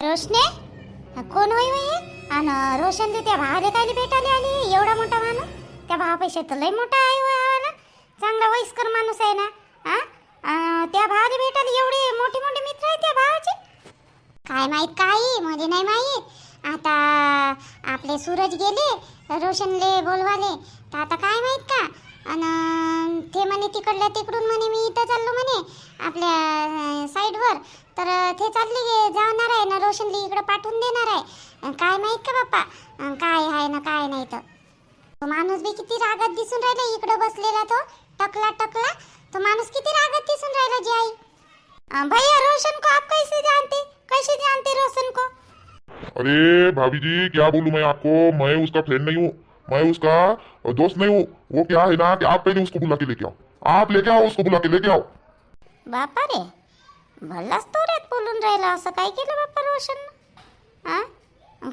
रोशने? कोण होई होई आणि रोशनले त्या भावाले कायले भेटाले आली? एवढा मोठा माणूस? त्या भावापेक्षा तर लय मोठा आहे होय हा ना? चांगला वयस्कर माणूस आहे ना? हा? त्या भावाले भेटायला एवढे मोठे मोठे मित्र आहेत त्या भावाचे? काय माहीत काही मध्ये नाही माहीत. आता आपले सूरज गेले रोशनले बोलवाले. तर आता काय माहीत का? आणि ते म्हणे तिकडल्या तिकडून म्हणे मी इथं चाललो म्हणे आपल्या साईडवर. तर ते चालले गे- जाणार आहे ना रोशनली इकडं पाठवून देणार आहे. काय माहीत का बाप्पा? काय आहे ना काय नाही तर. माणूस बी किती रागात दिसून राहिला इकडं बसलेला तो टकला टकला. तो माणूस किती रागात दिसून राहिला जी आई. भैया रोशन को आप कैसे जानते? कैसे जानते रोशन को अरे भाभी जी क्या बोलूं मैं आपको? मैं उसका फ्रेंड नहीं हूँ। मैं उसका दोस्त नहीं हूँ। वो क्या है ना कि आप पहले उसको बुला के लेके आओ। आप लेके आओ उसको बुला के लेके आओ। बापा रे भल्लाच तोऱ्यात बोलून राहिला असं? काय केलं बाप्पा रोशन? हा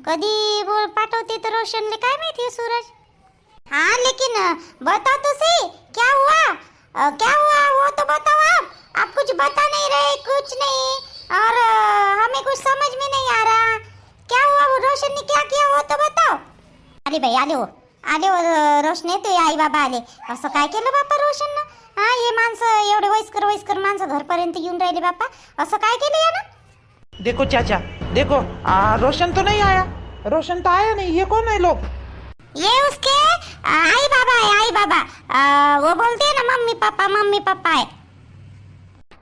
कधी बोल पाठवते तर रोशनले? काय माहिती सूरज? हाँ लेकिन बता तो सही. क्या हुआ? अ, क्या हुआ? वो तो बताओ आप. आप कुछ बता नहीं रहे कुछ नहीं. और हमें कुछ समझ में नहीं आ रहा. क्या हुआ? वो रोशन ने क्या किया? वो तो बताओ. आले बाई आले हो. आले रोशने ते आई बाबा आले. असं काय केलं बाप्पा रोशननं? हा हे माणसं एवढे वयस्कर वयस्कर माणसं घरपर्यंत येऊन राहिले बाप्पा. असं काय केलं यानं? देखो चाचा देखो. आ, रोशन तो नहीं आया? रोशन तो आया नहीं. ये कौन है लोग ये उसके आई बाबा है आई बाबा. अ, वो बोलते हैं ना मम्मी पापा मम्मी पापा है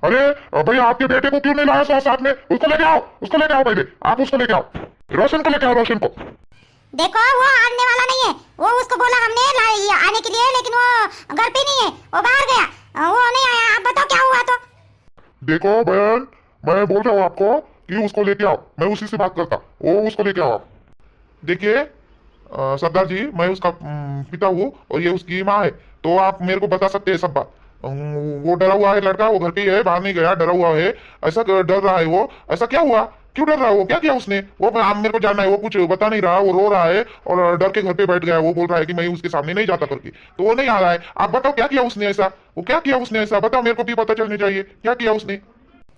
अरे भैया आपके बेटे को क्यों नहीं लाया साथ में? उसको लेके आओ उसको लेके आओ पहले। आप उसको लेके आओ। रोशन को लेके आओ रोशन को। देखो, वो आने वाला नहीं है। वो उसको बोला हमने आने के लिए, लेकिन वो घर पे नहीं है। वो बाहर गया। वो नहीं आया। आप बताओ, क्या हुआ तो? देखो, बहन, मैं बोल रहा हूँ आपको कि उसको लेके आओ। मैं उसी से बात करता। वो उसको लेके आओ। देखिए सरदार जी, मैं उसका पिता हूँ और ये उसकी माँ है। तो आप मेरे को बता सकते हैं सब बात। वो डरा हुआ है, लड़का, वो घर पे ही है, बाहर नहीं गया, डरा हुआ है। ऐसा डर रहा है वो। ऐसा क्या हुआ? क्यों डर रहा है? वो क्या किया उसने? वो हम मेरे को जानना है वो कुछ बता नहीं रहा वो रो रहा है और डर के घर पे बैठ गया है। वो बोल रहा है कि मैं उसके सामने नहीं जाता करके। तो वो नहीं आ रहा है। आप बताओ क्या किया उसने ऐसा? वो क्या किया उसने ऐसा? बताओ मेरे को भी पता चलना चाहिए। क्या किया उसने?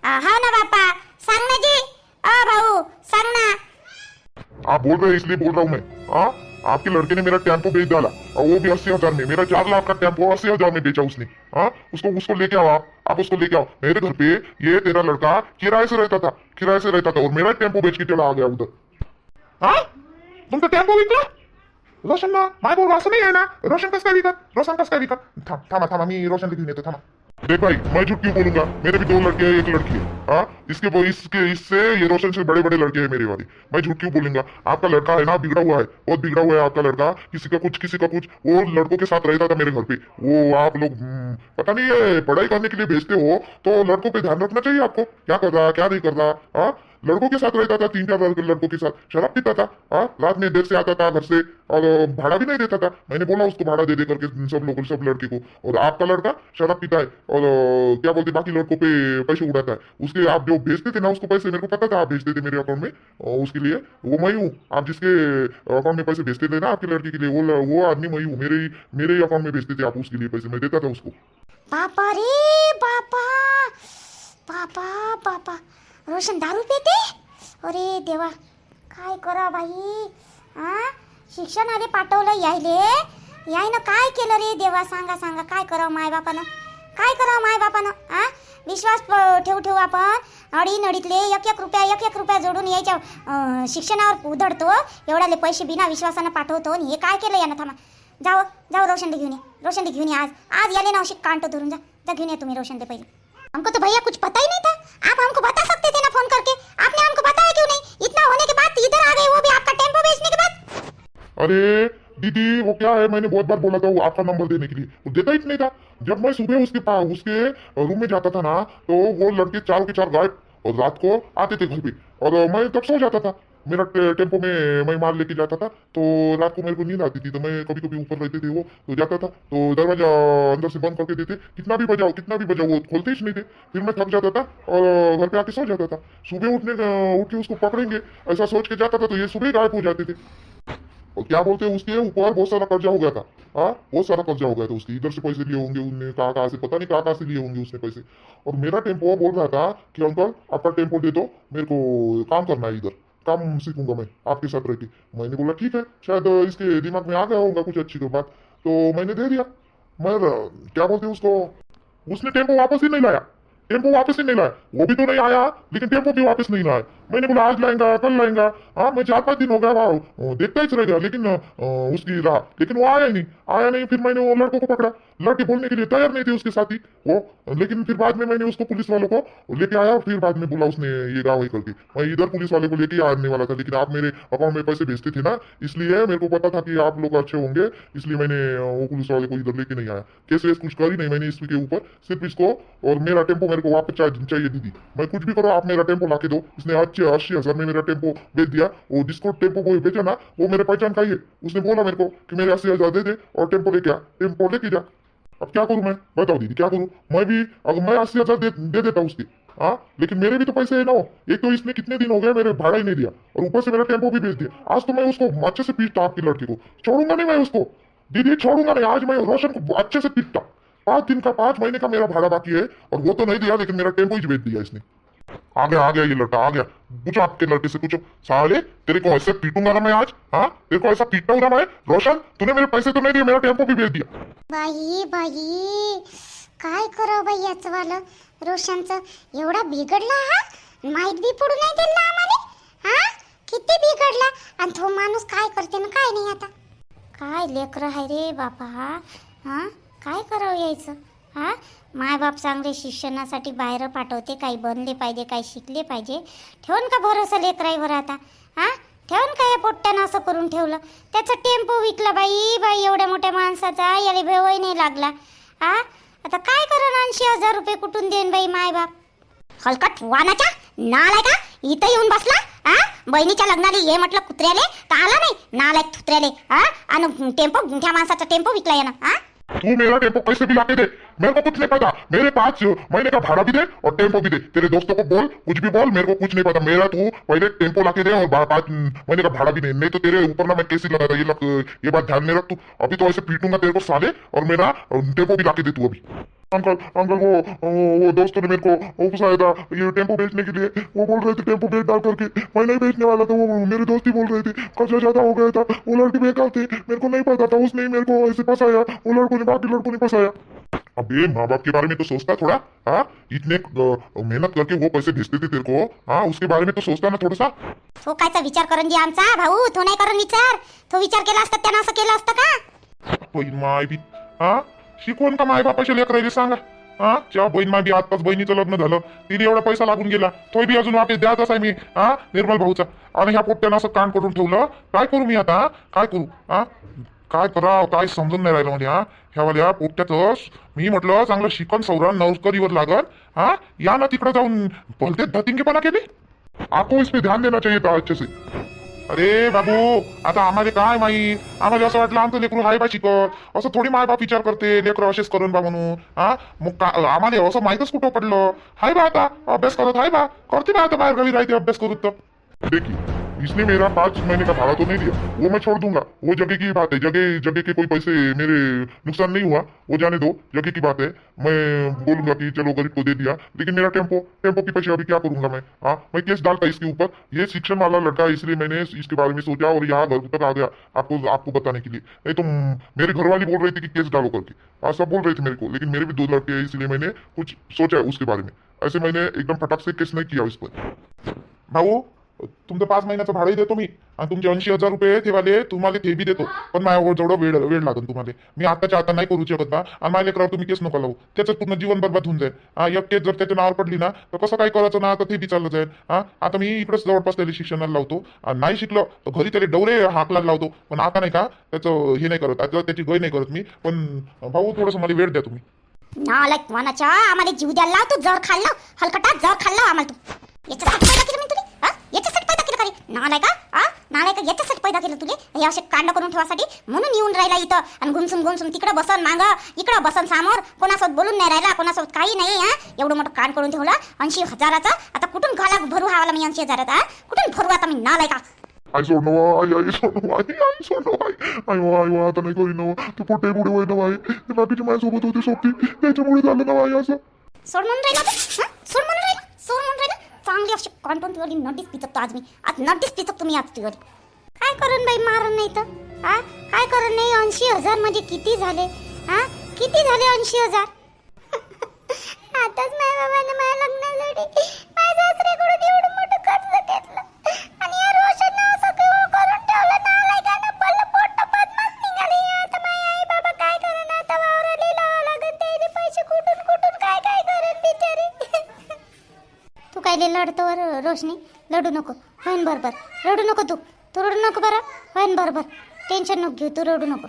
हाँ ना पापा सांग जी। ओ भाऊ सांग ना आप बोल रहे इसलिए बोल रहा हूँ मैं। हाँ? आपके लड़के ने मेरा टेंपो बेच डाला और वो भी अस्सी हज़ार में, मेरा चार लाख का टेंपो अस्सी हज़ार में बेचा उसने। हाँ? उसको उसको लेके आओ आप। आप उसको लेके आओ। मेरे घर पे ये तेरा लड़का किराए से रहता था, किराए से रहता था और मेरा टेंपो बेच के चला आ गया उधर। हाँ? तो टेंपो विकला रोशन ना माय बोल असं नाही आहे ना? रोशन कसं काय विकत रोशन कसं काय विकत थांब थांबा मी रोशन घेऊन येतो थांबा देख भाई मैं झूठ क्यों बोलूँगा? मेरे भी दो लड़के हैं एक लड़की है हाँ? इसके वो इसके इससे ये रोशन से बड़े बड़े लड़के हैं मेरे वाले। मैं झूठ क्यों बोलूँगा? आपका लड़का है ना बिगड़ा हुआ है बहुत बिगड़ा हुआ है आपका लड़का। किसी का कुछ किसी का कुछ। वो लड़कों के साथ रहता था मेरे घर पे। वो आप लोग हम्म, पता नहीं है पढ़ाई करने के लिए भेजते हो तो लड़कों पे ध्यान रखना चाहिए आपको। क्या कर रहा क्या नहीं कर रहा हाँ? लड़कों के साथ रहता था तीन चार लड़कों के साथ। शराब पीता था हाँ रात में देर से आता था घर से, और भाड़ा भी नहीं देता था। मैंने बोला उसको भाड़ा दे दे करके सब लोगों सब लड़के को। और आपका लड़का शराब पीता है, और क्या बोलते बाकी लड़कों पे पैसे उड़ाता है। उसके आप जो भेजते थे ना, उसको पैसे, मेरे को पता था, आप भेजते थे मेरे अकाउंट में उसके लिए वो मैं हूँ। आप जिसके अकाउंट में पैसे भेजते थे ना, आपके लड़के के लिए, वो वो आदमी मैं हूँ। मेरे मेरे अकाउंट में भेजते थे आप उसके लिए पैसे, मैं देता था उसको। बापा रे बापा बापा बापा रोशन दारू पेते? अरे देवा काय करा बाई? हा शिक्षणाले पाठवलं यायले. यायनं काय केलं रे देवा सांगा सांगा काय करावं माय बापानं? काय करावं माय बापानं? हा विश्वास प- ठेवू ठेवू आपण? अडी नडीतले एक एक रुपया एक एक रुपया जोडून यायच्या शिक्षणावर उधडतो एवढ्याले पैसे बिना विश्वासानं पाठवतो आणि हे काय केलं यानं थांबा. जावं जाओ रोशनले घेऊन ये. रोशनले घेऊन ये आज. आज याले ना अशी कांटो धरून जा. जा घेऊन ये तुम्ही रोशनले पहिले. हमको तो भैया कुछ पता ही नहीं था। आप हमको बता सकते थे ना फ़ोन करके? आपने हमको बताया क्यों नहीं? इतना होने के बाद इधर आ गए, वो भी आपका टेंपो बेचने के बाद। अरे, दीदी, वो क्या है? मैंने बहुत बार बोला था वो आपका नंबर देने के लिए। वो देता ही नहीं था। जब मैं सुबह उसके पास उसके रूम में जाता था ना तो वो लड़के चार के चार गायब और रात को आते थे घर पे। और मैं तब सो जाता था। मेरा टेंपो में, मैं माल लेके जाता था तो रात को मेरे को नींद आती थी तो मैं कभी कभी ऊपर रहते थे वो तो जाता था तो दरवाज़ा अंदर से बंद करके देते, कितना भी बजाओ, कितना भी बजाओ, वो खोलते ही नहीं थे, फिर मैं थक जाता था और घर पे आके सो जाता था। सुबह उठने, उठ के उसको पकड़ेंगे, ऐसा सोच के जाता था तो ये सुबह गायब हो जाते थे। और क्या बोलते हैं उसके, ऊपर बहुत सारा कर्जा हो गया था हाँ बहुत सारा कर्जा हो गया था उसके, इधर से पैसे लिए होंगे उनने कहाँ कहाँ से, पता नहीं कहाँ कहाँ से लिए होंगे उसने पैसे। और मेरा टेंपो बोल रहा था कि, अंकल, आपका टेंपो दे दो, मेरे को काम करना है इधर। काम सीखूँगा मैं आपके साथ रह के। मैंने बोला, ठीक है, शायद इसके दिमाग में आ गया होगा कुछ अच्छी तो बात। तो मैंने दे दिया। मगर, क्या बोलते उसको? उसने टेंपो वापस ही नहीं लाया। टेंपो वापस ही नहीं लाया। वो भी तो नहीं आया, लेकिन टेंपो भी वापस नहीं लाया। मैंने बोला, आज लाएँगा, कल लाएँगा। हाँ मैं चार पाँच दिन हो गया देखता ही रह गया, लेकिन उसकी राह। लेकिन वो आया नहीं आया नहीं, फिर मैंने वो लड़कों को पकड़ा। लड़के बोलने के लिए तैयार नहीं थे उसके साथी। वो, लेकिन फिर बाद में मैंने उसको पुलिस वालों को लेके आया और फिर बाद में बोला उसने, ये गाँव ही करके। मैं इधर पुलिस वाले को लेके आने वाला था, लेकिन आप मेरे अकाउंट में पैसे भेजते थे ना, इसलिए मेरे को पता था कि आप लोग अच्छे होंगे, इसलिए मैंने वो पुलिस वाले को इधर लेके नहीं आया। केस कुछ कर ही नहीं मैंने इसके ऊपर, सिर्फ़ इसको और मेरा टेंपो मेरे को वापस चाहिए दीदी। मैं कुछ भी करो, आप मेरा टेंपो लाके दो, इसने अच्छे अस्सी हज़ार में मेरा टेंपो बेच दिया वो जिसको टेंपो को बेचा ना वो मेरे पहचान का ही है। उसने बोला मेरे को कि मेरे अस्सी हज़ार दे दे और टेंपो लेके आ टेंपो लेके जा। अब क्या करूँ मैं? बताओ दीदी क्या करूँ? मैं भी अगर मैं अस्सी हज़ार दे, दे देता उसके। हाँ लेकिन मेरे भी तो पैसे है ना हो। एक तो इसने कितने दिन हो गए मेरे भाड़ा ही नहीं दिया और ऊपर से मेरा टेंपो भी बेच दिया। आज तो मैं उसको अच्छे से पीटता आपकी लड़की को। छोड़ूँगा नहीं मैं उसको। दीदी छोड़ूँगा नहीं। आज मैं रोशन को अच्छे से पीटता पाँच दिन का पाँच महीने का मेरा भाड़ा बाकी है और वो तो नहीं दिया लेकिन मेरा टेंपो ही बेच दिया इसने। आ गया आ गया ये लड़का आ गया पूछो आपके लड़के से पूछो। साले तेरे को ऐसे पीटूंगा ना मैं आज? हाँ? तेरे को ऐसा पीटता हूँ ना मैं? रोशन तूने मेरे पैसे तो नहीं दिए मेरा टेम्पो भी भेज दिया। बाई बाई। काय करावं बाई याचं वालं रोशनचं एवढा बिघडला हा? माहीत बी पडू नाही दिला आम्हाला? हा? किती बिघडला? आणि तो माणूस काय करते ना काय नाही आता? काय लेकर आहे रे बापा हा? काय करावं यायचं? हा? मायबाप चांगले शिक्षणासाठी बाहेर पाठवते काही बनले पाहिजे काही शिकले पाहिजे. ठेवून का भरोसा लेकराईवर आता? हा? ठेवून का या पोट्ट्यानं असं करून ठेवलं? त्याचा टेम्पो विकला बाई बाई एवढ्या मोठ्या माणसाचा याला भेवही नाही लागला. हा? आता काय करून ऐंशी हजार रुपये कुठून देईन बाई मायबाप हलकट वानाच्या नालाय का? इथं येऊन बसला हा? बहिणीच्या लग्नाला ये म्हटलं कुत्र्याले तर आला नाही नालायक कुत्र्याले हा? आणि टेम्पो त्या माणसाचा टेम्पो विकला यानं हा? तू मेरा टेंपो कैसे भी लाके दे। मेरे को कुछ नहीं पता मेरे पास महीने का भाड़ा भी दे और टेंपो भी दे। तेरे दोस्तों को बोल कुछ भी बोल मेरे को कुछ नहीं पता मेरा तू पहले टेंपो लाके दे और पाँच महीने का भाड़ा भी दे। नहीं तो तेरे ऊपर ना मैं कैसे लगा ये लग, ये बात ध्यान में रख तू। अभी तो ऐसे पीटूँगा तेरे को साले और मेरा टेंपो भी लाके दे तू अभी। अंकल अंकल वो वो दोस्तों ने मेरे को वो फंसाया था ये टेम्पो बेचने के लिए वो बोल रहे थे टेम्पो बेच डाल करके मैं नहीं बेचने वाला था वो मेरे दोस्त ही बोल रहे थे कर्जा ज्यादा हो गया था वो लड़के बेकार थे मेरे को नहीं पता था उसने ही मेरे को ऐसे फंसाया वो लड़कों ने बाकी लड़कों ने फंसाया अबे माँ बाप के बारे में तो सोचता थोड़ा हाँ इतने मेहनत करके वो पैसे भेजते थे तेरे को हाँ उसके बारे में तो सोचता ना थोड़ा सा तो कायचा विचार करून जी आमचा भाऊ तो नाही करून विचार तो विचार केला असता त्यानं असं केलं असतं का माय बी हा शिकवण का माय बापाच्या लेकरायले सांगा? हा? जेव्हा बहीण माय आताच बहिणीचं लग्न झालं तिने एवढा पैसा लागून गेला तो बी अजून वापस द्यायचाच आहे मी हा? निर्मल भाऊचा. आणि ह्या पोट्यानं असं कान करून ठेवलं काय करू मी आता काय करू हा? काय कराव काय समजून नाही राहिलं म्हणजे हा? ह्यावाल्या पोट्याचं मी म्हटलं चांगलं शिकन सौरण नोकरीवर लागल हा? या ना तिकडे जाऊन भलतेच धतिंगेपणा केली? आपको इस पे ध्यान देना चाहिए था अच्छे से अरे बाबू आता आम्हाला काय माहीत? आम्हाला असं वाटलं आमचं लेकरू हाय बा शिकत. असं थोडी माय बाप विचार करते लेकरं असेच करून बा म्हणून. हा? मग का आम्हाला असं माहीतच कुठं पडलं? हाय बा आता अभ्यास करत हाय बा. करते बा आता बाहेर गावी राहते अभ्यास करू तर. इसने मेरा पाँच महीने का भाड़ा तो नहीं दिया। वो मैं छोड़ दूँगा। वो जगह की बात है। जगह जगह के कोई पैसे मेरे नुकसान नहीं हुआ। वो जाने दो। जगह की बात है। मैं बोलूँगा कि चलो गरीब को दे दिया। लेकिन मेरा टेंपो टेंपो के पैसे अभी क्या करूँगा मैं? हाँ मैं केस डालता इसके ऊपर। ये शिक्षण वाला लड़का है, इसलिए मैंने इसके बारे में सोचा और यहाँ घर तक आ गया आपको आपको बताने के लिए। नहीं तो मेरे घर वाली बोल रहे थे कि केस डालो करके। हाँ सब बोल रहे थे मेरे को। लेकिन मेरे भी दो लड़के हैं इसलिए मैंने कुछ सोचा उसके बारे में। ऐसे मैंने एकदम फटाक से केस नहीं किया इस पर। भाऊ तुमचं पाच महिन्याचं भाडंही देतो मी. आणि तुमचे ऐंशी हजार रुपये ते वाले तुम्हाला ते बी देतो. पण माझ्यावर जेवढं वेळ वेळ लागेल तुम्हाला. मी आताच्या आता नाही करू शकत बा. आणि माझ्या लेकरावर तुम्ही केस नका लावू. त्याचं पूर्ण जीवन बरबाद होऊन जाईल. हा एक केस जर त्याच्या नावावर पडली ना तर कसं काय करायचं ना? तर ते बी चाललं जाईल. हा आता मी इकडेच जवळपास त्याला शिक्षणाला लावतो. आणि नाही शिकलो तर घरी त्याला डवरे हाकला लावतो. पण आता नाही का त्याचं हे नाही करत. आता त्याची गय नाही करत मी. पण भाऊ थोडंसं मला वेळ द्या तुम्ही. नालायक वानाच्या आम्हाला जीव द्यायला लाव तू. जर खाल्लं हलकटा जर खाल्लं आम्हाला तू. याच्यासाठी पैदा केलं मी तुले हा याच्यासाठी पैदा केलं का रे नालाय का हा नालाय का याच्यासाठी पैदा केलं तुले? हे असे कांड करून ठेवासाठी? म्हणून येऊन राहिला इथं. आणि घुमसून घुमसून तिकडं बसन माग. इकडं बसन समोर. कोणासोबत बोलून नाही राहिला कोणासोबत काही नाही हा? एवढं मोठं कांड करून ठेवलं. ऐंशी हजाराचं. आता कुठून घाला भरू हवाला मी ऐंशी हजाराचा? कुठून भरू आता मी नालाय का आई सोड ना वा, आई आई सोड ना वा, आई आई सोड ना वा, आई आई वा, आई वा, आता नाही करीन ना वा. तू पोटे पुढे होय ना बाई. ते बाकीची माझ्यासोबत होती सोबती. त्याच्यामुळे झालं ना बाई असं. सोड म्हणून राहिला? सोड म्हणून राहिला? सोड म्हणून चांगली अशी कॉन्टोन तुझी नडीच पिचकतो आज मी. आज नडीच पिचकतो तुम्ही आज तुझी काय करून बाई मारण नाही तर? हा? काय करून नाही? ऐंशी हजार म्हणजे किती झाले? हा? किती झाले ऐंशी हजार? आताच रोशनी लढू नको होईन बरोबर. रडू नको तू. तू रडू नको बरं. होईन बरोबर. टेन्शन नको घेऊ तू रडू नको.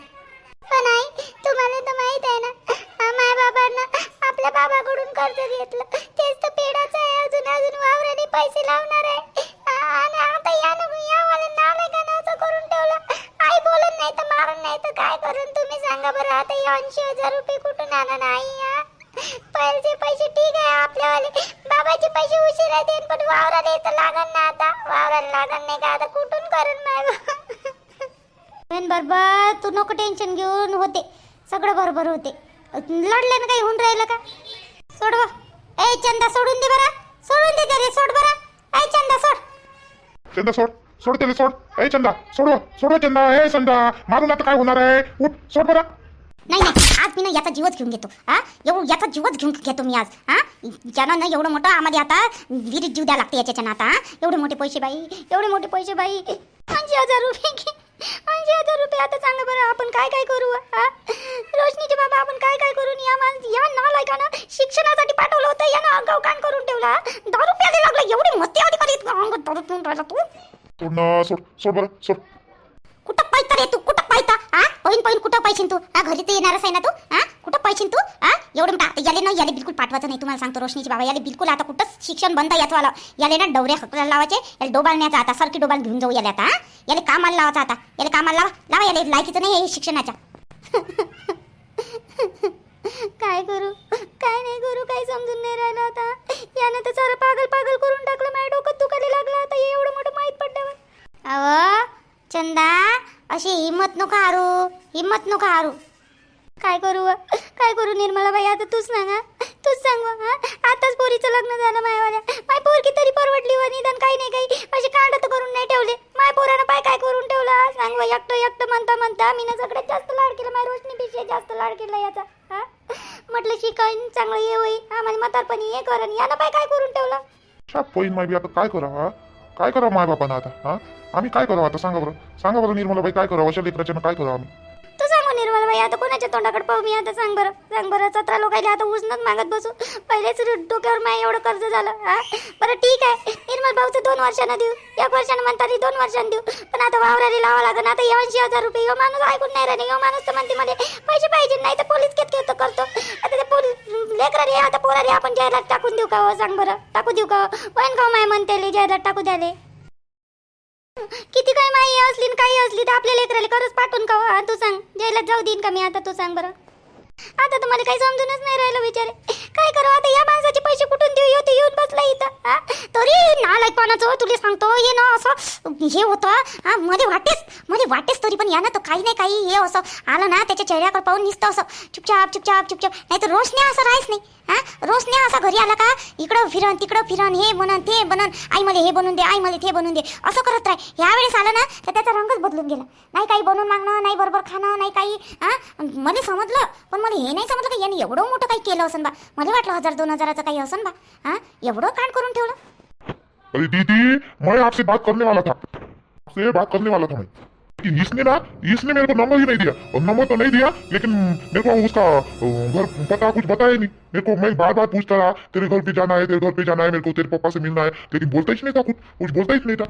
उशिरा देईन पण वावराला येतं लागन ना आता. वावराला लागन नाही का आता? कुठून करून पण बरोबर तू नको टेन्शन घेऊन होते. सगळं बरोबर होते. लढल्यानं काही होऊन राहिलं का? सोडवा ए चंदा सोडून दे बरा. सोडून दे त्याला सोड बरा. ए चंदा सोड. चंदा सोड. सोड त्याला सोड. ए चंदा सोडवा सोडवा चंदा. ए चंदा. मारून आता काय होणार आहे? उठ सोड बरा. नाही नाही. मी ना याचा जीवच घेऊन घेतो. हा? एवढं याचा जीवच घेऊन घेतो मी आज. हा? ज्यानं ना एवढं मोठं आम्हाला आता विहिरीत जीव द्यावा लागते याच्यानं आता? एवढे मोठे पैसे बाई एवढे मोठे पैसे बाई. ऐंशी हजार रुपये ऐंशी हजार रुपये आता सांगा बरं आपण काय काय करू हा? रोशनीचे बाबा आपण काय काय करू? या माणस या नालायकानं शिक्षणासाठी पाठवलं होतं यानं अगाऊ कान करून ठेवला. दारू प्यायला लागला एवढी मस्ती आली कधी अंगात दारू पिऊन राहिला तू. सोड ना सोड सोड बरं कुठं रे तू? कुठं हा पहिन पहिन कुठं पैशीन तू? हा घरी तर येणारच आहे ना तू? हा? कुठं पैशीन तू? हा? एवढं मोठं याले ना याले बिलकुल पाठवायचं नाही. तुम्हाला सांगतो रोशनीची बाबा याले बिलकुल आता कुठंच शिक्षण बंद आहे याचं याले ना डवरे हकला लावायचे याला डोबाळण्याचा आता सरकी डोबाल घेऊन जाऊ याला आता हा? याले कामाला लावायचा आता. याला कामाला लावा लावा याले लायकीचं नाही हे शिक्षणाच्या. काय करू? काय नाही करू काही समजून नाही राहिलं आता. यानं तर सारं पागल पागल करून टाकलं माझ्या डोकं दुखायला लागलं आता एवढं मोठं माहीत पडल्यावर. अव चंदा अशी हिम्मत नको हारू हिम्मत नको हारू. काय करू व? काय करू निर्मला बाई? आता तूच सांग तूच सांग व, हा? आताच पोरीचं लग्न झालं मायवाल्या. माय पोरकी तरी परवडली व निदान काही नाही काही. असे कांड तर करून नाही ठेवले. माय पोरानं पाय काय करून ठेवला? सांग व एकटं एकटं म्हणता म्हणता मी ना सगळ्यात जास्त लाड केला. माय रोशनीपेक्षा जास्त लाड केला याचा. हा? म्हटलं शिकाईन चांगलं ये होई. आम्हाला म्हातारपणी हे करण. यानं पाय काय करून ठेवलं? शाप माय बी. आता काय करा हा? काय करा माय बापानं आता हा? आम्ही काय करावं आता? सांगा बरं. सांगा बरं निर्मलाबाई काय करावं अशा लेकराच्या काय करावं आम्ही? तू सांगू निर्मला बाई आता कोणाच्या तोंडाकडे पाहू मी? आता सांग बरं. सांग बरं सतरा लोकांना आता उजनच मागत बसू. पहिलेच डोक्यावर माय एवढं कर्ज झालं हा? बरं ठीक आहे. निर्मल भाऊचं दोन वर्षानं देऊ. एक वर्षानं म्हणतात दोन वर्षानं देऊ. पण आता वावराला लावा लागेल आता ऐंशी हजार रुपये. यो माणूस ऐकून नाही राहिले. यो माणूस तर म्हणते मध्ये पैसे पाहिजे नाही तर पोलीस केत घेतो करतो? आता ते पोलीस लेकराले आता पोराले आपण जाहिरात टाकून देऊ का हो? सांग बरं. टाकू देऊ का हो? का माय म्हणते जाहिरात टाकू द्याले किती काय माई असली न काही असली तर आपल्या लेकराला खरंच पाठवून का हो? तू सांग. जायला जाऊ देईन का मी आता? तू सांग बरं. आता तुम्हाला काही समजूनच नाही राहिलं विचारे काय करू आता या माणसाचे पैसे कुठून देऊ? येऊ येऊन बसला इथं. हा? तरी नालायकपणाचं तुला सांगतो ये ना असं. हे होतं. हा मध्ये वाटेस. मध्ये वाटेस तरी पण यानं तर काही नाही काही हे असं. आलं ना त्याच्या चेहऱ्याकडे पाहून निसतं असं. चुपचाप चुपचाप चुपचाप. नाही तर रोशनी असं राहायच नाही. हा? नाही असा घरी आला का? इकडं फिरन तिकडं फिरन हे बनन ते बनन. आई मला हे बनवून दे आई मला ते बनवून दे. असं करत राह. ह्या वेळेस आलं ना तर त्याचा रंगच बदलून गेला. नाही काही बनवून मागणं नाही बरोबर खाणं नाही काही हा? मला समजलं पण मला हे नाही समजलं का याने एवढं मोठं काही केलं असन बा? मला वाटलं हजार दोन हजाराचं काही असन बा. हां? एवढं कांड करून ठेवलं. अरे दीदी मैं आपसे बात करने वाला था. आपसे बात करने वाला था मैं लेकिन इसने ना इसने मेरे को नंबर ही नहीं दिया. और नंबर तो नहीं दिया लेकिन मेरे को उसका घर पता कुछ बताया नहीं. मेरे को मैं बार बार पूछता रहा, तेरे घर पे जाना है, तेरे घर पे जाना है, मेरे को तेरे पापा से मिलना है, लेकिन बोलता ही नहीं था कुछ कुछ बोलता ही नहीं था।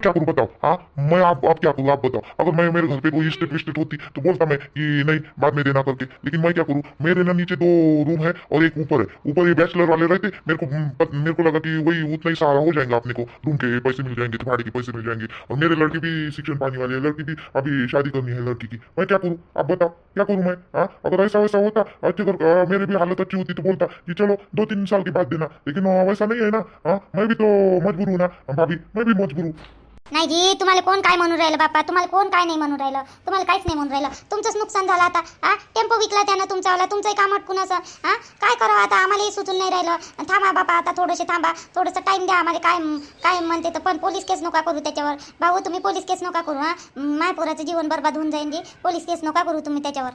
क्या करूँ, बताओ? हाँ मैं आप आप क्या करूँ, आप बताओ। अगर मैं, मेरे घर पे कोई स्टेट विस्टेट होती तो बोलता मैं कि नहीं, बाद में देना करके। लेकिन मैं क्या करूँ? मेरे ना नीचे दो रूम है और एक ऊपर है। ऊपर ये बैचलर वाले रहते, मेरे को मेरे को लगा कि वही उतना ही सहारा हो जाएगा अपने को। रूम के पैसे मिल जाएँगे, भाड़े के पैसे मिल जाएँगे, और मेरे लड़की भी शिक्षण पाने वाली है। लड़की भी, अभी शादी करनी है लड़की की। मैं क्या करूँ? आप बताओ, क्या करूँ मैं? हाँ अगर ऐसा वैसा होता अच्छे मेरी भी हालत अच्छी होती तो बोलता कि चलो दो तीन साल के बाद देना. लेकिन वैसा नहीं है ना. हाँ मैं भी तो मजबूर हूँ ना. भाभी मैं भी मजबूर हूँ. नाही जी तुम्हाला कोण काय म्हणून राहिलं बाप्पा? तुम्हाला कोण काय नाही म्हणून राहिलं? तुम्हाला काहीच नाही म्हणून राहिलं. तुमचंच नुकसान झालं आता. हा टेम्पो विकला त्यानं तुमच्यावाला. तुमचंही काम अटकून हा काय करावं आता? आम्हालाही सुचून नाही राहिलं. थांबा बापा आता थोडंसे थांबा. थोडंसं टाईम द्या आम्हाला. काय काय म्हणते तर पण पोलीस केस नका करू त्याच्यावर. भाऊ तुम्ही पोलीस केस नका करू हा माय पोराचं जीवन बर्बाद होऊन जाईन जी. पोलीस केस नका करू तुम्ही त्याच्यावर.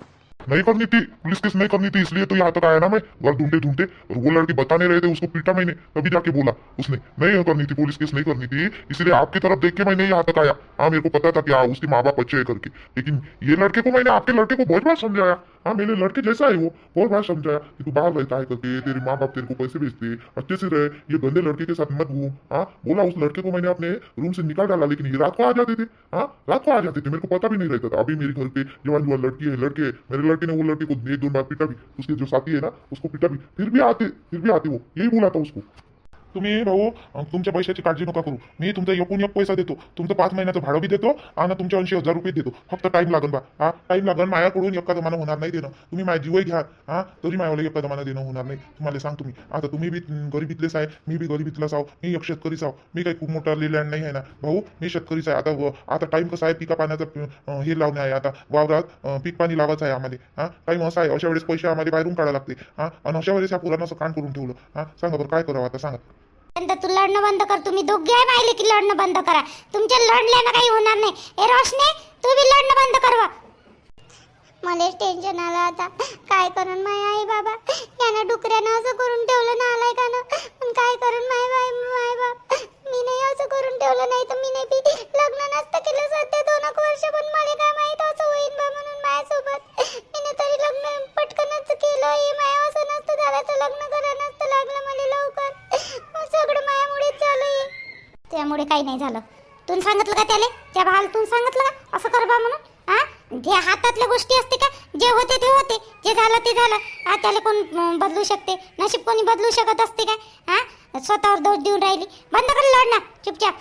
नहीं करनी थी, पुलिस केस नहीं करनी थी, इसलिए तो यहाँ तक आया ना मैं। घर ढूंढते ढूंढते और वो लड़के बता नहीं रहे थे, उसको पीटा मैंने, तभी जाके बोला, उसने, नहीं करनी थी, पुलिस केस नहीं करनी थी, इसलिए आपकी तरफ़ देख के मैंने यहाँ तक आया। हाँ मेरे को पता था कि हाँ उसके माँ बाप अच्छे है करके, लेकिन ये लड़के को मैंने, आपके लड़के को बहुत बार समझाया। हाँ मेरे लड़के जैसा है वो, बहुत बार समझाया कि तू बाहर रहता है करके, तेरे माँ बाप तेरे को पैसे भेजते, अच्छे से रहे, ये गंदे लड़के के साथ मत घूम। हाँ बोला, उस लड़के को मैंने अपने रूम से निकाल डाला, लेकिन ये रात को आ जाते थे। हाँ रात को आ जाते थे, मेरे को पता भी नहीं रहता था। अभी मेरे घर पे जवान जवान लड़की है, लड़के मेरे लड़के ने वो को एक दो बार पीटा भी उसके जो साथी है ना उसको पीटा भी फिर भी आते फिर भी आते वो यही बोला था उसको। तुम्ही भाऊ तुमच्या पैशाची काळजी नका करू. मी तुमचा एकूण एक पैसा देतो. तुमचं पाच महिन्याचं भाडं बी देतो आणि तुमच्या ऐंशी हजार रुपये देतो. फक्त टाईम लागन बा. हा टाईम लागन माझ्याकडून एका जमाना होणार नाही देणं. तुम्ही माझ्या जीवही घ्या. हा तरी माझ्याला एका जमाना देणं होणार नाही. तुम्हाला सांग तुम्ही. आता तुम्ही बी गरिबीतलेच आहे. मी बी गरिबीतलाच आहो. मी एक शेतकरीच आहो. मी काही खूप मोठा लिलँड नाही आहे ना. भाऊ मी शेतकरीच आहे. आता आता टाईम कसा आहे? पिका पाण्याचा हे लावणे आहे आता. वावरात पीक पाणी लावायचं आहे आम्हाला. हा टाईम असा आहे. अशा वेळेस पैसे आम्हाला बाहेरून काढायला लागते. हा आणि अशा वेळेस या पुरांना असं कान करून ठेवलं. हा सांगा बरं काय करावं आता? सांगा. नंतर तू लढणं बंद कर. तुम्ही दोघे आहे माहिले की लढणं बंद करा. तुमच्या लढल्यानं काही होणार नाही. ए रोशने तू बी लढणं बंद करवा मला टेन्शन आलं आता. काय करून माय आई बाबा? यानं डुकऱ्यानं असं करून ठेवलं ना आलाय का ना काही नाही झालं. तू सांगितलं का त्याले? त्या भावाला तू सांगितलं का? असं कर बा म्हणून. हा? जे हातातल्या गोष्टी असते का जे होते ते होते. जे झालं ते झालं. हा त्याला कोण बदलू शकते? नशीब कोणी बदलू शकत असते काय हा? स्वतःवर दोष देऊन राहिली. बंद कर लढणं चुपचाप.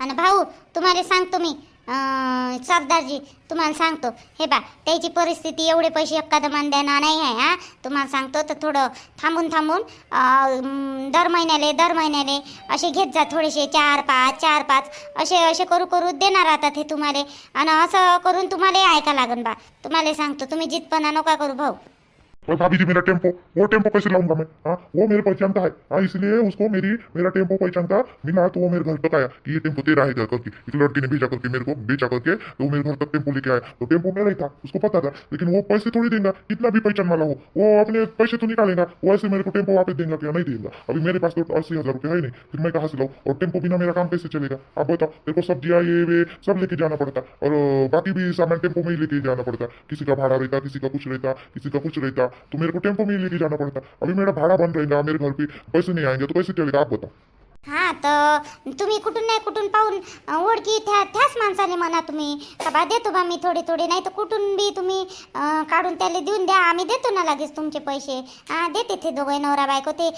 आणि भाऊ तुम्हाला सांगतो मी. सरदारजी तुम्हाला सांगतो. हे बा त्याची परिस्थिती एवढे पैसे एका दमान देणार नाही आहे हा? तुम्हाला सांगतो तर थोडं थांबून थांबून दर महिन्याले दर महिन्याले असे घेत जा थोडेसे चार पाच चार पाच असे असे करू करू देणार आता हे तुम्हाला. आणि असं करून तुम्हाला ऐका लागन बा? तुम्हाला सांगतो तुम्ही जितपणा नका करू भाऊ. और भाभी जी, मेरा टेंपो, वो टेंपो कैसे लाऊँगा मैं? हाँ वो मेरे पहचानता है। हाँ इसलिए उसको मेरी, मेरा टेंपो पहचान का मिला तो वो मेरे घर तक आया कि ये टेंपो तेरा है घर करके एक लड़के ने भेजा करके, मेरे को बेचा करके तो मेरे घर तक टेंपो लेके आया। तो टेंपो मेरा ही था, उसको पता था, लेकिन वो पैसे थोड़ी देगा, कितना भी पहचान वाला हो, वो अपने पैसे तो निकालेगा, वो ऐसे मेरे को टेंपो वापस देगा क्या नहीं देगा। अभी मेरे पास तो अस्सी हज़ार रुपये है नहीं, फिर मैं कहाँ से लाऊं? और टेंपो बिना मेरा काम कैसे चलेगा? आप बताओ मेरे को सब्ज़ियाँ ये, वे, सब लेके जाना पड़ता, और बाकी भी सामान टेंपो में ही लेके जाना पड़ता। किसी का भाड़ा रहता, किसी का कुछ रहता, किसी का कुछ रहता तो मेरे को टेम्पो में ही लेके जाना पड़ता. अभी मेरा भाड़ा बंद रहेगा मेरे घर पे पैसे नहीं आएंगे तो कैसे चलेगा आप बताओ हां तर तुम्ही कुठून नाही कुठून पाहून ओळखी त्या त्याच माणसाने म्हणा तुम्ही. का बा देतो बा मी थोडे थोडे नाही तर कुठून बी तुम्ही काढून त्याला देऊन द्या. आम्ही देतो ना लगेच तुमचे पैसे. हां देते ते दोघे नवरा बायको ते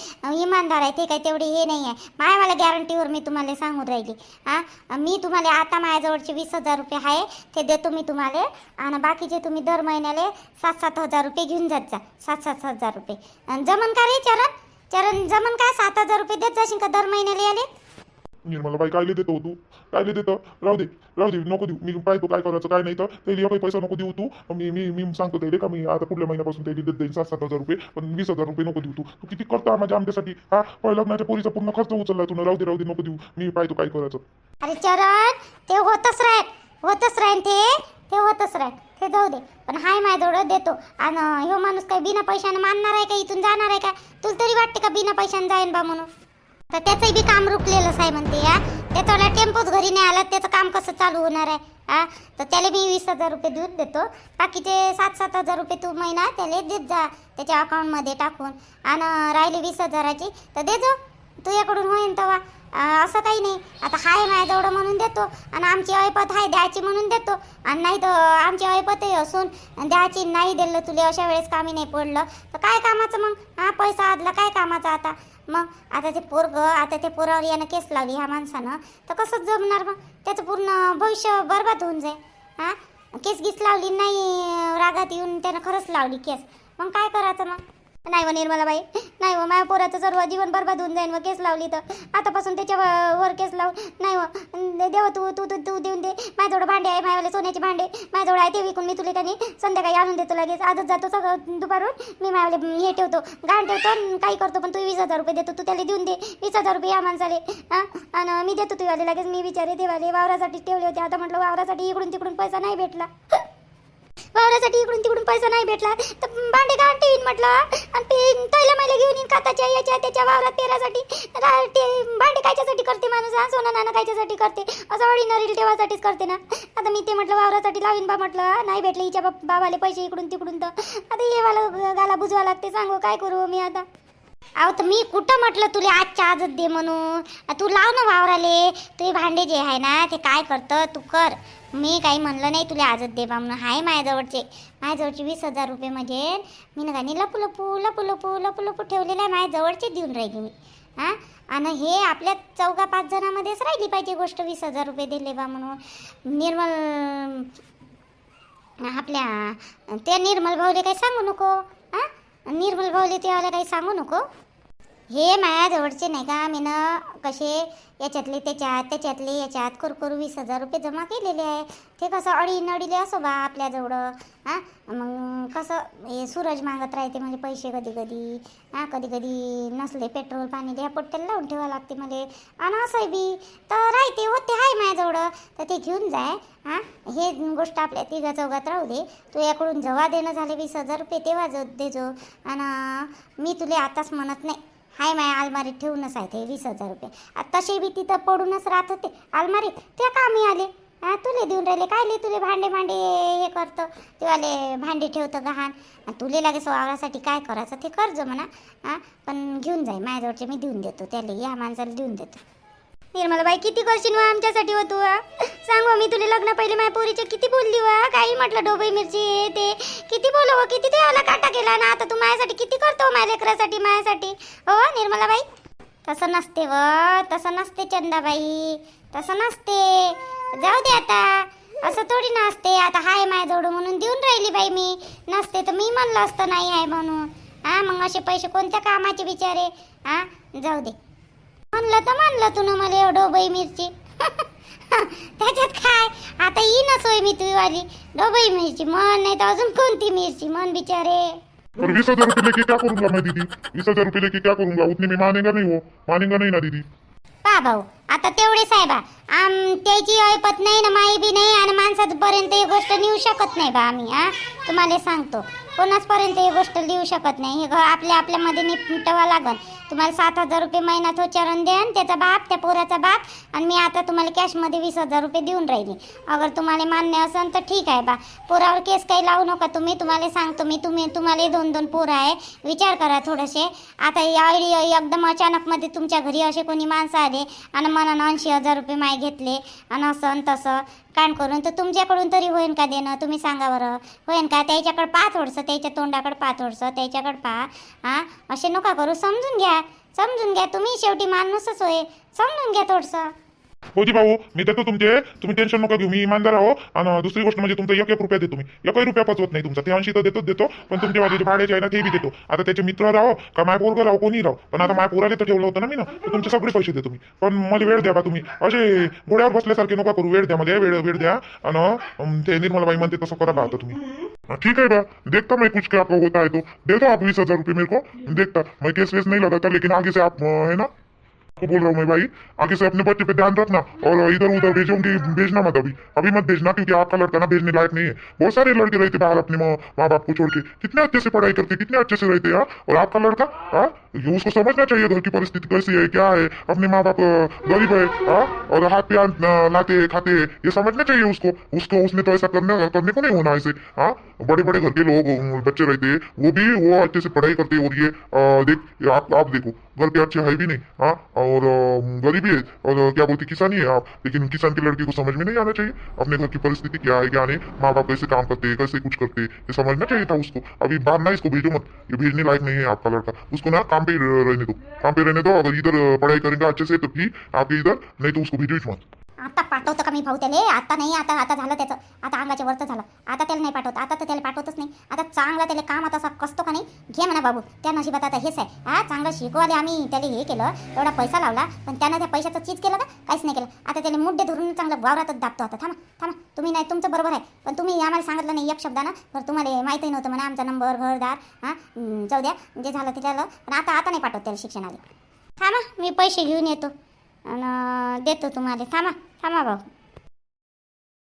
इमानदार आहे ते काही तेवढे हे नाही आहे. मायावाला गॅरंटीवर मी तुम्हाला सांगून राहिली. हां मी तुम्हाला आता माझ्याजवळचे वीस हजार रुपये आहे ते देतो मी तुम्हाला. आणि बाकीचे तुम्ही दर महिन्याला सात सात हजार रुपये घेऊन जात जा. सात सात हजार रुपये. जमन का रे चरण? चरण जमन का सात हजार रुपये देत जाशील का दर महिन्याला आले निर्मला बाई कायले देतो तू? कायले देतो राहू दे राहू दे नको देऊ. मी पाहतो काय करायचं काय नाही तर. त्याला काही पैसा नको देऊ तू. मी मी मी सांगतो त्याला का मी आता पुढल्या महिन्यापासून त्याला देत देईन सात सात हजार रुपये पण वीस हजार रुपये नको देऊ तू. तू किती करता माझ्या आमच्यासाठी? हा? पण लग्नाच्या पोरीचा पूर्ण खर्च उचलला तू. राहू दे राहू दे नको देऊ. मी पाहतो काय करायचं. अरे चरण ते होतच राहील होतच राहील ते. ते होतच राहील ते जाऊ दे. पण हाय माझ्याजवळ देतो. आणि ह्यो माणूस काही बिना पैशानं मानणार आहे का? इथून जाणार आहे का? तुला तरी वाटते का बिना पैशानं जाईन बा म्हणून? तर त्याचंही बी काम रुकलेलंच आहे म्हणते या त्याचा टेम्पोच घरी नाही आला त्याचं काम कसं चालू होणार आहे हा? तर त्याला मी वीस हजार रुपये देऊन देतो. बाकीचे सात सात हजार रुपये तू महिना त्याला देत जा त्याच्या अकाउंटमध्ये टाकून. आणि राहिले वीस हजाराची तर दे जो. तुझ्याकडून होईन तेव्हा असं काही नाही. आता हाय माझ्याजवळ म्हणून देतो. आणि आमची ऐपत आहे द्यायची म्हणून देतो. आणि नाही तर आमची ऐपतही असून द्यायची नाही दिलं तुला अशा वेळेस कामी नाही पडलं. तर काय कामाचं मग? हा पैसा आदला काय कामाचा आता? मग आता ते पोरग आता ते पोरावर यानं केस लावली ह्या माणसानं. तर कसं जमणार मग? त्याचं पूर्ण भविष्य बरबाद होऊन जाईल. हा? केस गीस लावली नाही रागात येऊन त्यानं खरंच लावली केस. मग काय करायचं मग? नाही व निर्मलाबाई. नाही व माझ्या पोराचं सर्व जीवन बरबाद होऊन जाईन व केस लावली तर. आतापासून त्याच्या वर केस लाव नाही हो, व देव तू तू तू तू देऊन दे. माझ्याजवळ भांडे आहे माझ्यावाले सोन्याचे भांडे. माझ्याजवळ आहे ते विकून मी तुला त्यांनी संध्याकाळी आणून देतो लगेच. आजच जातो सगळं दुपारून. मी माझ्यावाले हे ठेवतो. घाण ठेवतो काही करतो पण तू वीस हजार रुपये देतो. तू त्याला देऊन दे. वीस हजार रुपये या माणसाले हां? आणि मी देतो तुझ्यावाले लगेच. मी विचारे देवाले वावरासाठी ठेवले होते. आता म्हटलं वावरासाठी इकडून तिकडून पैसा नाही भेटला. वावरासाठी इकडून तिकडून पैसा नाही भेटला तर भांडे घाण येईन म्हटलं. आणि ते तैला मैला घेऊन येईन काताच्या याच्या त्याच्या वावरात पेरासाठी. रा- ते भांडे कायच्यासाठी करते माणूस हा? सोनं नाणं कायच्यासाठी करते. असं ऑर्डिनरी ठेवासाठीच करते ना. आता मी ते म्हटलं वावरासाठी लावीन बा म्हटलं. नाही भेटले हिच्या बाबाले पैसे इकडून तिकडून तर. आता हे मला गाला बुजवा लागते. सांगू काय करू मी आता? अहो तर मी कुठं म्हटलं तुला आजच्या आजच दे म्हणून? तू लाव ना वावराले. तुझे भांडे जे आहे ना ते काय करतं तू कर. मी काही म्हणलं नाही तुला आजच दे बा म्हणून. आहे माझ्याजवळचे. माझ्याजवळचे वीस हजार रुपये म्हणजे मी ना काही लपू लपू लपू लपू लपू लपू ठेवलेलं आहे. माझ्याजवळचे देऊन राहिली मी. हां? आणि हे आपल्या चौघा पाच जणांमध्येच राहिली पाहिजे गोष्ट वीस हजार रुपये दिले बा म्हणून. निर्मल आपल्या त्या निर्मल भाऊले काही सांगू नको. निर्मल भाऊले तेवाला काही सांगू नको. हे माझ्याजवळचे नाही का मी ना कसे याच्यातले त्याच्यात त्याच्यातले याच्यात करू वीस हजार रुपये जमा केलेले आहे. ते कसं अडी नडीले असो बा आपल्याजवळ हां? मग कसं हे सूरज मागत राहते म्हणजे पैसे कधी कधी हां? कधी कधी नसले पेट्रोल पाणी द्या पट्ट्याला लावून ठेवा लागते मला. आणि असं बी तर राहते होते आहे माझ्याजवळ. तर ते घेऊन जाय हां? हे गोष्ट आपल्या तिघा चौघात राहू दे. तू याकडून जवा देणं झाले वीस हजार रुपये तेव्हा जो देजो. आणि मी तुला आताच म्हणत नाही. हाय माय अलमारीत ठेवूनच आहे ते वीस हजार रुपये. तसे बी तिथं पडूनच राहत होते. अलमारीत? ते कामी आले? तुले देऊन राहिले. काय तुले भांडे भांडे हे करतं? तेवाले भांडे ठेवतं गहाण. तुले लागेच वावरासाठी काय करायचं ते कर्ज म्हणा हां पण घेऊन जाई माझ्याजवळचे मी देऊन देतो. त्याला या माणसाला देऊन देतो. निर्मलाबाई किती करशील वा आमच्यासाठी हो तू सांग मी तुला लग्न पहिले माझ्या पोरीचे किती बोलली वा? काही म्हटलं डोबई मिरची हे ते. किती बोलव किती ते आला काटा केला? ना आता तू माझ्यासाठी किती करतो माझ्या लेकरासाठी माझ्यासाठी? हो निर्मलाबाई? तसं नसते व तसं नसते चंदाबाई. तसं नसते. जाऊ दे आता. असं थोडी नसते आता हाय माझ्याजवळ म्हणून देऊन राहिली बाई मी. नसते तर मी म्हणलं असतं नाही आहे म्हणून. हा मग असे पैसे कोणत्या कामाचे बिचारे? हा जाऊ दे. म्हणलं तर म्हणलं तू ना मला एवढं डोबई मिरची. त्याच्यात काय? आता ही ना सोय मी तुझी वाली डोबई मिरची मन नाही तर अजून कोणती मिरची? मन बिचारे. और बीस हजार रुपये लेके क्या करूंगा मैं दीदी? बीस हजार रुपये लेके क्या करूंगा? उतने में मानेगा नहीं वो मानेगा नहीं ना दीदी? पा भाऊ आता तेवढे साहेबा आम त्याची ऐपत नाही ना माई बी नाही आणि माणसापर्यंत ही गोष्ट नेऊ शकत नाही बा आम्ही हा? तुम्हाला सांगतो. कोणाचपर्यंत ही गोष्ट लिहू शकत नाही? हे आपल्या आपल्यामध्ये निपटवा लागन. तुम्हाला सात हजार रुपये महिना तो हो चरण द्या त्याचा बाप त्या पोराचा बाप आणि मी आता तुम्हाला कॅशमध्ये वीस हजार रुपये देऊन राहिली. अगर तुम्हाला मान्य असेल तर ठीक आहे बा. पोरावर केस काही लावू नका तुम्ही. तुम्हाला सांगतो मी तुम्ही तुम्हाला दोन दोन पोरं आहे. विचार करा थोडेसे. आता या एकदम अचानकमध्ये तुमच्या घरी असे कोणी माणसं आले आणि मनानं ऐंशी हजार रुपये माय घेतले. आणि असं तसं. कान करून तर तुमच्याकडून तरी होईन का देणं? तुम्ही सांगा बरं. होईन का? त्याच्याकडं पाहा थोडंसं त्याच्या तोंडाकडं पाहा थोडंसं त्याच्याकडं पहा हां असे नका करू. समजून घ्या. समजून घ्या. तुम्ही शेवटी माणूसच होय. समजून घ्या थोडंसं. हो जी भाऊ मी देतो तुमचे. तुम्ही टेन्शन नका घेऊ मी इमानदार आहो. आणि दुसरी गोष्ट म्हणजे तुमचा एक एक रुपया देतो मी. एकही रुपया पचवत नाही तुमचा. ते ऐंशी तर देतोच देतो पण तुमच्या माझे भाड्याचे आहे ना ते बी देतो. आता त्याचे मित्र राहो का माय पोरगं राहो कोणी राहो? पण आता माय पोराले तर ठेवलं होतं ना मी ना तुमचे सगळे पैसे देतो मी. पण मला वेळ द्या बा तुम्ही. असे घोड्यावर बसल्यासारखे नका करू. वेळ द्या मला वेळ वेळ द्या. आणि ते निर्मलाबाई म्हणते तसं करा बा तुम्ही. ठीक है बा. देखता मैं कुछ क्या होता है तो. दे दो आप बीस हजार रुपये मेरे को. देखता. मैं केस वेस नहीं लगाता लेकिन आगे से आप है ना? को बोल रहा हूँ मैं, भाई। आगे से अपने बच्चे पे ध्यान रखना और इधर उधर भेजोगे भेजना मत अभी। अभी मत भेजना क्योंकि आपका लड़का ना भेजने लायक नहीं है। बहुत सारे लड़के रहते बाहर अपने माँ बाप को छोड़ के। कितने अच्छे से पढ़ाई करते, कितने अच्छे से रहते हाँ? और आपका लड़का हाँ? ये उसको समझना चाहिए घर की परिस्थिति कैसी है क्या है। अपने माँ बाप गरीब है हाँ और हाथ पे अन्न लाते खाते है ये समझना चाहिए उसको। उसको उसने तो ऐसा करने करने को नहीं होना ऐसे हाँ बड़े बड़े घर के लोग बच्चे रहते हैं वो भी वो अच्छे से पढ़ाई करते और ये अ, देख आप आप देखो घर के अच्छे है भी नहीं हाँ और गरीबी है और क्या बोलते किसानी है आप। लेकिन किसान की लड़की को समझ में नहीं आना चाहिए अपने घर की परिस्थिति क्या है क्या नहीं माँ बाप कैसे काम करते हैं कैसे कुछ करते हैं ये समझना चाहिए था उसको। अभी बाहर ना इसको भेजो मत ये भेजने लायक नहीं है आपका लड़का। उसको ना काम पे रहने दो। काम पे रहने दो अगर इधर पढ़ाई करेंगे अच्छे से तो भी आपके इधर नहीं तो उसको भेजो मत। आता पाठवतो का मी भाऊ त्याला? आता नाही आता आता झालं त्याचं. आता अंगाच्या वरचं झालं. आता त्याला नाही पाठवत आता तर त्याला पाठवतच नाही. आता चांगला त्याला काम आता असा कसतो का नाही? घे म्हणा बाबू. त्या नशिबात आता हेच आहे. हा चांगलं शिकवाले आम्ही. त्याला हे केलं एवढा पैसा लावला पण त्यानं त्या पैशाचं चीज केलं का? काहीच नाही केलं. आता त्याला मुड्डे धरून चांगलं वावरातच दाबतो आता. थांबा थांबा. तुम्ही नाही तुमचं बरोबर आहे. पण तुम्ही आम्हाला सांगितलं नाही एक शब्दानं. तर तुम्हाला माहितही नव्हतं म्हणा. आमचा नंबर घरदार हां? जाऊ द्या. जे झालं ते झालं. पण आता आता नाही पाठवत त्याला शिक्षणाला. थांबा मी पैसे घेऊन येतो. आणि देतो तुम्हाला. थांबा. थांबा भाऊ